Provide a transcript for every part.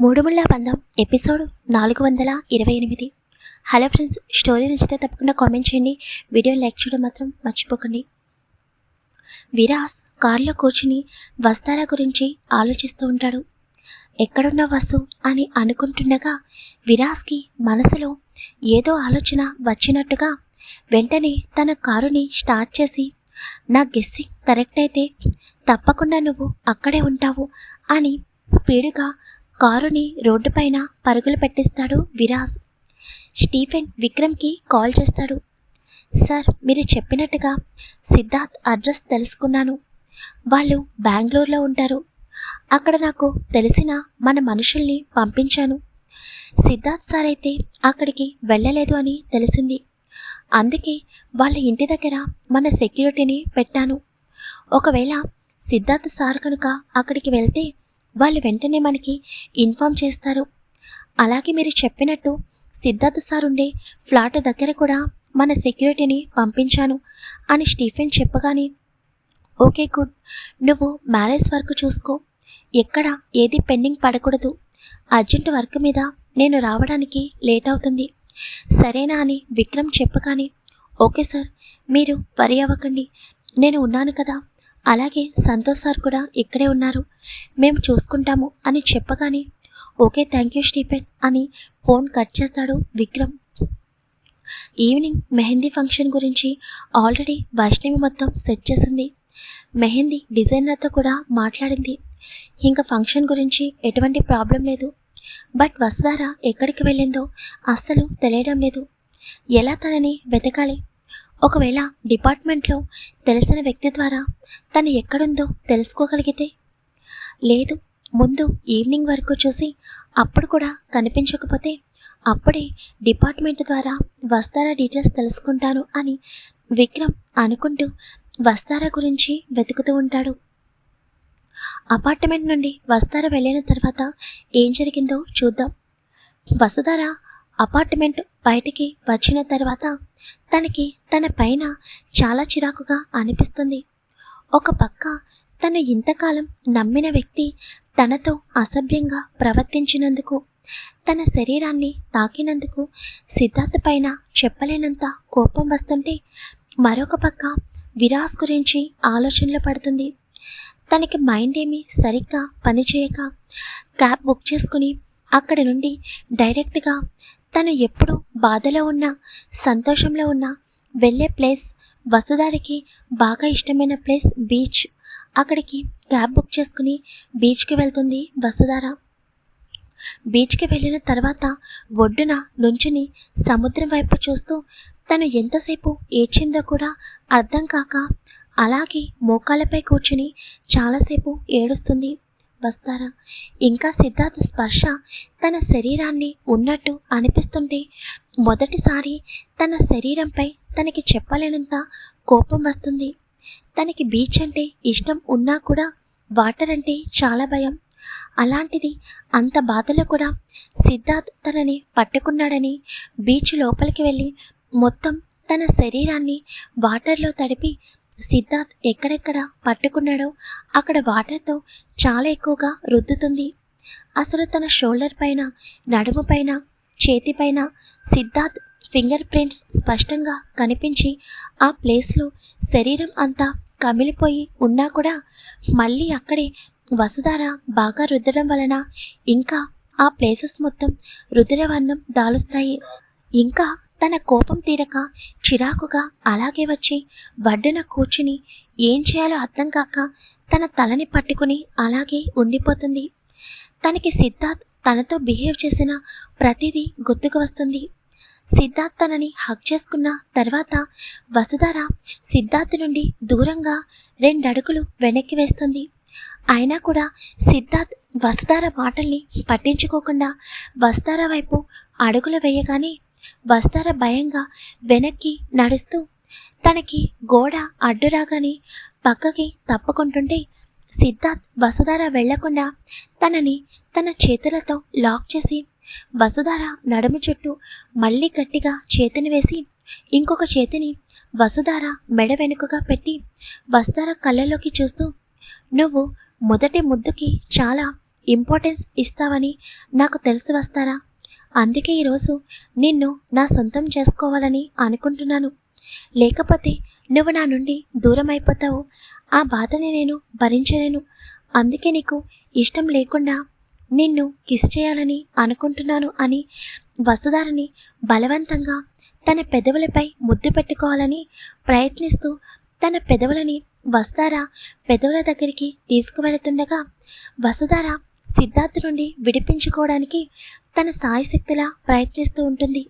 మూడుముళ్ళ బంధం ఎపిసోడ్ నాలుగు వందల ఇరవై ఎనిమిది. హలో ఫ్రెండ్స్ స్టోరీ నచ్చితే తప్పకుండా కామెంట్ చేయండి. వీడియో లైక్ చేయడం మాత్రం మర్చిపోకండి. విరాస్ కారులో కూర్చుని వస్తారా గురించి ఆలోచిస్తూ ఉంటాడు. ఎక్కడున్న వసు అని అనుకుంటుండగా విరాస్కి మనసులో ఏదో ఆలోచన వచ్చినట్టుగా వెంటనే తన కారుని స్టార్ట్ చేసి నా గెస్సింగ్ కరెక్ట్ అయితే తప్పకుండా నువ్వు అక్కడే ఉంటావు అని స్పీడ్గా కారుని రోడ్డుపైన పరుగులు పెట్టిస్తాడు విరాజ్. స్టీఫెన్ విక్రమ్కి కాల్ చేస్తాడు. సార్ మీరు చెప్పినట్టుగా సిద్ధార్థ్ అడ్రస్ తెలుసుకున్నాను. వాళ్ళు బెంగళూరులో ఉంటారు. అక్కడ నాకు తెలిసిన మన మనుషుల్ని పంపించాను. సిద్ధార్థ్ సార్ అయితే అక్కడికి వెళ్ళలేదు అని తెలిసింది. అందుకే వాళ్ళ ఇంటి దగ్గర మన సెక్యూరిటీని పెట్టాను. ఒకవేళ సిద్ధార్థ్ సార్ కనుక అక్కడికి వెళ్తే వాళ్ళు వెంటనే మనకి ఇన్ఫామ్ చేస్తారు. అలాగే మీరు చెప్పినట్టు సిద్ధార్థ సార్ ఉండే ఫ్లాట్ దగ్గర కూడా మన సెక్యూరిటీని పంపించాను అని స్టీఫెన్ చెప్పగానే ఓకే గుడ్. నువ్వు మ్యారేజ్ వర్క్ చూసుకో. ఎక్కడ ఏది పెండింగ్ పడకూడదు. అర్జెంట్ వర్క్ మీద నేను రావడానికి లేట్ అవుతుంది. సరేనా? అని విక్రమ్ చెప్పగానే ఓకే సార్. మీరు వరి అవ్వకండి. నేను ఉన్నాను కదా. అలాగే సంతోష్ సార్ కూడా ఇక్కడే ఉన్నారు. మేము చూసుకుంటాము అని చెప్పగానే ఓకే థ్యాంక్ యూ స్టీఫెన్ అని ఫోన్ కట్ చేస్తాడు విక్రమ్. ఈవినింగ్ మెహందీ ఫంక్షన్ గురించి ఆల్రెడీ వైష్ణవి మొత్తం సెట్ చేసింది. మెహందీ డిజైనర్తో కూడా మాట్లాడింది. ఇంకా ఫంక్షన్ గురించి ఎటువంటి ప్రాబ్లం లేదు. బట్ వసుధార ఎక్కడికి వెళ్ళిందో అస్సలు తెలియడం లేదు. ఎలా తనని వెతకాలి? ఒకవేళ డిపార్ట్మెంట్లో తెలిసిన వ్యక్తి ద్వారా తను ఎక్కడుందో తెలుసుకోగలిగితే? లేదు ముందు ఈవినింగ్ వరకు చూసి అప్పుడు కూడా కనిపించకపోతే అప్పుడే డిపార్ట్మెంట్ ద్వారా వస్తారా డీటెయిల్స్ తెలుసుకుంటాను అని విక్రమ్ అనుకుంటూ వస్తారా గురించి వెతుకుతూ ఉంటాడు. అపార్ట్మెంట్ నుండి వస్తారా వెళ్ళిన తర్వాత ఏం జరిగిందో చూద్దాం. వసుధార అపార్ట్మెంట్ బయటికి వచ్చిన తర్వాత తనకి తన పైన చాలా చిరాకుగా అనిపిస్తుంది. ఒక పక్క తను ఇంతకాలం నమ్మిన వ్యక్తి తనతో అసభ్యంగా ప్రవర్తించినందుకు తన శరీరాన్ని తాకినందుకు సిద్ధార్థ్ పైన చెప్పలేనంత కోపం వస్తుంటే మరొక పక్క విరాస్ గురించి ఆలోచనలు పడుతుంది. తనకి మైండ్ ఏమీ సరిగ్గా పనిచేయక క్యాబ్ బుక్ చేసుకుని అక్కడి నుండి డైరెక్ట్గా తను ఎప్పుడు బాధలో ఉన్నా సంతోషంలో ఉన్నా వెళ్ళే ప్లేస్ వసుదారికి బాగా ఇష్టమైన ప్లేస్ బీచ్. అక్కడికి క్యాబ్ బుక్ చేసుకుని బీచ్కి వెళ్తుంది వసుధార. బీచ్కి వెళ్ళిన తర్వాత ఒడ్డున నుంచుని సముద్రం వైపు చూస్తూ తను ఎంతసేపు ఏడ్చిందో కూడా అర్థం కాక అలాగే మోకాళ్ళపై కూర్చుని చాలాసేపు ఏడుస్తుంది. వస్తారా? ఇంకా సిద్ధార్థ స్పర్శ తన శరీరాన్ని ఉన్నట్టు అనిపిస్తుంటే మొదటిసారి తన శరీరంపై తనకి చెప్పలేనంత కోపం వస్తుంది. తనకి బీచ్ అంటే ఇష్టం ఉన్నా కూడా వాటర్ అంటే చాలా భయం. అలాంటిది అంత బాధలో కూడా సిద్ధార్థ్ తనని పట్టుకున్నాడని బీచ్ లోపలికి వెళ్ళి మొత్తం తన శరీరాన్ని వాటర్లో తడిపి సిద్ధార్థ్ ఎక్కడెక్కడ పట్టుకున్నాడో అక్కడ వాటర్తో చాలా ఎక్కువగా రుద్దుతుంది. అసలు తన షోల్డర్ పైన నడుము పైన చేతిపైన సిద్ధార్థ్ ఫింగర్ ప్రింట్స్ స్పష్టంగా కనిపించి ఆ ప్లేస్లో శరీరం అంతా కమిలిపోయి ఉన్నా కూడా మళ్ళీ అక్కడే వసుధార బాగా రుద్దడం వలన ఇంకా ఆ ప్లేసెస్ మొత్తం రుద్రవర్ణం దాలుస్తాయి. ఇంకా తన కోపం తీరక చిరాకుగా అలాగే వచ్చి వడ్డున కూర్చుని ఏం చేయాలో అర్థం కాక తన తలని పట్టుకుని అలాగే ఉండిపోతుంది. తనకి సిద్ధార్థ్ తనతో బిహేవ్ చేసిన ప్రతిదీ గుర్తుకు వస్తుంది. సిద్ధార్థ్ తనని హక్ చేసుకున్న తర్వాత వసుధార సిద్ధార్థ్ నుండి దూరంగా రెండు అడుగులు వెనక్కి వేస్తుంది. అయినా కూడా సిద్ధార్థ్ వసుధార మాటల్ని పట్టించుకోకుండా వసుధార వైపు అడుగులు వేయగానే వస్తార భయంగా వెనక్కి నడుస్తూ? తనకి గోడ అడ్డురాగాని పక్కకి తప్పుకుంటుంటే సిద్ధార్థ్ వసుధార వెళ్ళకుండా తనని తన చేతులతో లాక్ చేసి వసుధార నడుము చుట్టూ మళ్ళీ గట్టిగా చేతిని వేసి ఇంకొక చేతిని వసుధార మెడ వెనుకగా పెట్టి వసుధార కళ్ళలోకి చూస్తూ నువ్వు మొదటి ముద్దుకి చాలా ఇంపార్టెన్స్ ఇస్తావని నాకు తెలిసి వస్తారా? అందుకే ఈరోజు నిన్ను నా సొంతం చేసుకోవాలని అనుకుంటున్నాను. లేకపోతే నువ్వు నా నుండి దూరం అయిపోతావు ఆ బాధని నేను భరించలేను. అందుకే నీకు ఇష్టం లేకుండా నిన్ను కిస్ చేయాలని అనుకుంటున్నాను అని వసుధారని బలవంతంగా తన పెదవులపై ముద్దు పెట్టుకోవాలని ప్రయత్నిస్తూ తన పెదవులని వసుధార పెదవుల దగ్గరికి తీసుకువెళుతుండగా వసుధార సిద్ధార్థ్ నుండి విడిపించుకోవడానికి తన సాయశక్తిలా ప్రయత్నిస్తూ ఉంటుంది.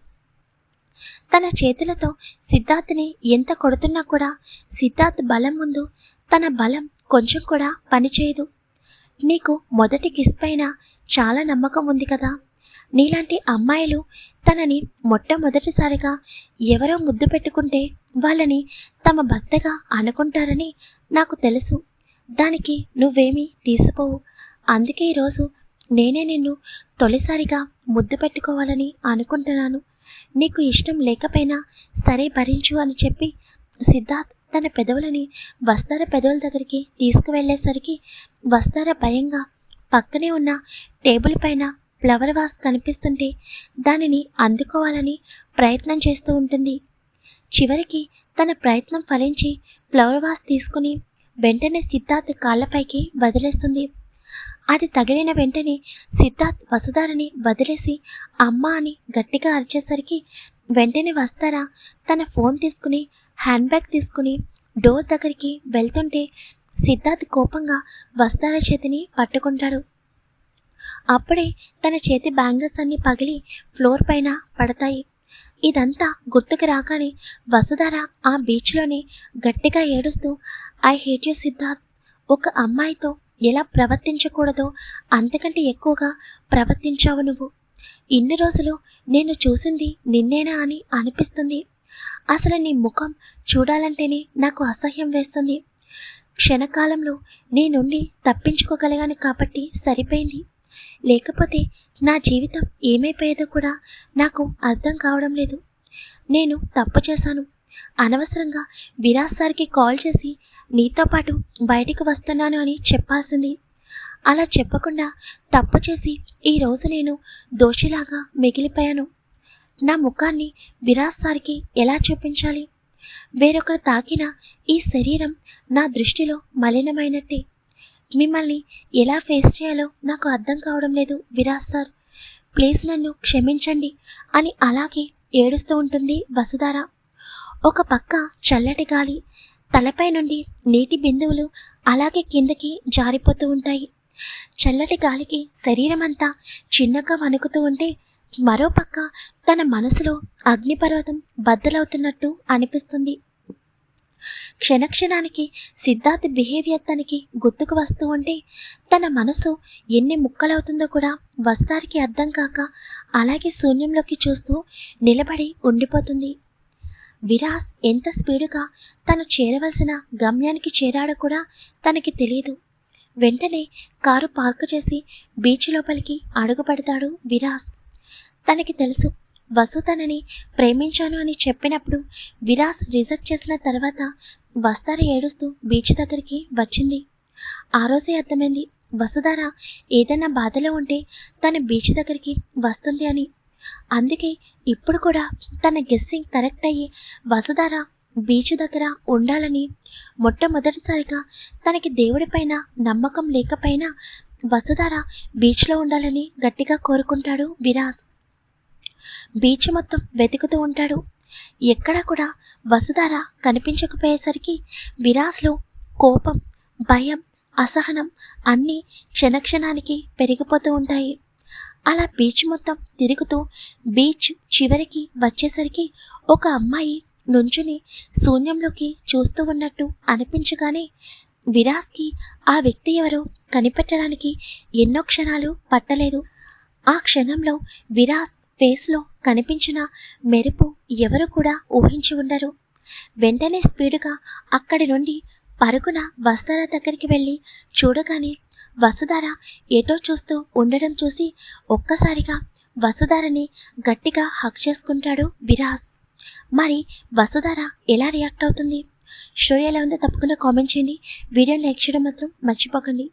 తన చేతులతో సిద్ధార్థ్ని ఎంత కొడుతున్నా కూడా సిద్ధార్థ్ బలం ముందు తన బలం కొంచెం కూడా పనిచేయదు. నీకు మొదటి కిస్ పైన చాలా నమ్మకం ఉంది కదా. నీలాంటి అమ్మాయిలు తనని మొట్టమొదటిసారిగా ఎవరో ముద్దు పెట్టుకుంటే వాళ్ళని తమ భర్తగా అనుకుంటారని నాకు తెలుసు. దానికి నువ్వేమీ తీసిపోవు. అందుకే ఈరోజు నేనే నిన్ను తొలిసారిగా ముద్దు పెట్టుకోవాలని అనుకుంటున్నాను. నీకు ఇష్టం లేకపోయినా సరే భరించు అని చెప్పి సిద్ధార్థ్ తన పెదవులని వస్తార పెదవుల దగ్గరికి తీసుకువెళ్ళేసరికి వస్తార భయంగా పక్కనే ఉన్న టేబుల్ పైన ఫ్లవర్ వాస్ కనిపిస్తుంటే దానిని అందుకోవాలని ప్రయత్నం చేస్తూ ఉంటుంది. చివరికి తన ప్రయత్నం ఫలించి ఫ్లవర్ వాస్ తీసుకుని వెంటనే సిద్ధార్థ్ కాళ్ళపైకి వదిలేస్తుంది. అది తగిలిన వెంటనే సిద్ధార్థ్ వసుధారని వదిలేసి అమ్మ అని గట్టిగా అరిచేసరికి వెంటనే వస్తారా? తన ఫోన్ తీసుకుని హ్యాండ్ బ్యాగ్ తీసుకుని డోర్ దగ్గరికి వెళ్తుంటే సిద్ధార్థ్ కోపంగా వస్తార చేతిని పట్టుకుంటాడు. అప్పుడే తన చేతి బ్యాంగిల్స్ అన్ని పగిలి ఫ్లోర్ పైన పడతాయి. ఇదంతా గుర్తుకు రాగానే వసుధార ఆ బీచ్లోనే గట్టిగా ఏడుస్తూ ఐ హేట్ యు సిద్ధార్థ్. ఒక అమ్మాయితో ఎలా ప్రవర్తించకూడదో అంతకంటే ఎక్కువగా ప్రవర్తించావు నువ్వు. ఇన్ని రోజులు నేను చూసింది నిన్నేనా అని అనిపిస్తుంది. అసలు నీ ముఖం చూడాలంటేనే నాకు అసహ్యం వేస్తుంది. క్షణకాలంలో నీ నుండి తప్పించుకోగలిగాను కాబట్టి సరిపోయింది. లేకపోతే నా జీవితం ఏమైపోయేదో కూడా నాకు అర్థం కావడం లేదు. నేను తప్పు చేశాను. అనవసరంగా విరాజ్ సార్కి కాల్ చేసి నీతో పాటు బయటికి వస్తున్నాను అని చెప్పాల్సింది. అలా చెప్పకుండా తప్పు చేసి ఈరోజు నేను దోషిలాగా మిగిలిపోయాను. నా ముఖాన్ని విరాజ్ సార్కి ఎలా చూపించాలి? వేరొకరు తాకిన ఈ శరీరం నా దృష్టిలో మలినమైనట్టే. మిమ్మల్ని ఎలా ఫేస్ చేయాలో నాకు అర్థం కావడం లేదు విరాజ్ సార్. ప్లీజ్ నన్ను క్షమించండి అని అలాగే ఏడుస్తూ ఉంటుంది వసుధారా. ఒక పక్క చల్లటి గాలి తలపై నుండి నీటి బిందువులు అలాగే కిందకి జారిపోతూ ఉంటాయి. చల్లటి గాలికి శరీరం అంతా చిన్నగా వణుకుతూ ఉంటే మరో పక్క తన మనసులో అగ్నిపర్వతం బద్దలవుతున్నట్టు అనిపిస్తుంది. క్షణక్షణానికి సిద్ధార్థ్ బిహేవియర్ తనకి గుర్తుకు వస్తూ ఉంటే తన మనసు ఎన్ని ముక్కలవుతుందో కూడా వస్తారికి అర్థం కాక అలాగే శూన్యంలోకి చూస్తూ నిలబడి ఉండిపోతుంది. విరాస్ ఎంత స్పీడుగా తను చేరవలసిన గమ్యానికి చేరాడో కూడా తనకి తెలియదు. వెంటనే కారు పార్కు చేసి బీచ్ లోపలికి అడుగుపడతాడు విరాస్. తనకి తెలుసు వసు తనని ప్రేమించాను అని చెప్పినప్పుడు విరాస్ రిజెక్ట్ చేసిన తర్వాత వస్తార ఏడుస్తూ బీచ్ దగ్గరికి వచ్చింది. ఆ రోజే అర్థమైంది వసుధార ఏదైనా బాధలో ఉంటే తన బీచ్ దగ్గరికి వస్తుంది అని అందుకే ఇప్పుడు కూడా తన గెస్సింగ్ కరెక్ట్ అయ్యి వసుధార బీచ్ దగ్గర ఉండాలని మొట్టమొదటిసారిగా తనకి దేవుడిపైన నమ్మకం లేకపోయినా వసుధార బీచ్లో ఉండాలని గట్టిగా కోరుకుంటాడు విరాస్ బీచ్ మొత్తం వెతుకుతూ ఉంటాడు. ఎక్కడా కూడా వసుధార కనిపించకపోయేసరికి విరాస్లో కోపం భయం అసహనం అన్నీ క్షణక్షణానికి పెరిగిపోతూ ఉంటాయి. అలా బీచ్ మొత్తం తిరుగుతూ బీచ్ చివరికి వచ్చేసరికి ఒక అమ్మాయి నుంచుని శూన్యంలోకి చూస్తూ ఉన్నట్టు అనిపించగానే విరాస్కి ఆ వ్యక్తి ఎవరో కనిపెట్టడానికి ఎన్నో క్షణాలు పట్టలేదు. ఆ క్షణంలో విరాస్ ఫేస్లో కనిపించిన మెరుపు ఎవరు కూడా ఊహించి ఉండరు. వెంటనే స్పీడుగా అక్కడి నుండి పరుగున వస్త్రాల దగ్గరికి వెళ్ళి చూడగానే వసుధార ఏటో చూస్తూ ఉండడం చూసి ఒక్కసారిగా వసుధారని గట్టిగా హక్ చేసుకుంటాడు విరాజ్. మరి వసుధార ఎలా రియాక్ట్ అవుతుంది? స్టోరీ ఎలా ఉందో? తప్పకుండా కామెంట్ చేయండి. వీడియోని లైక్ చేయడం మాత్రం మర్చిపోకండి.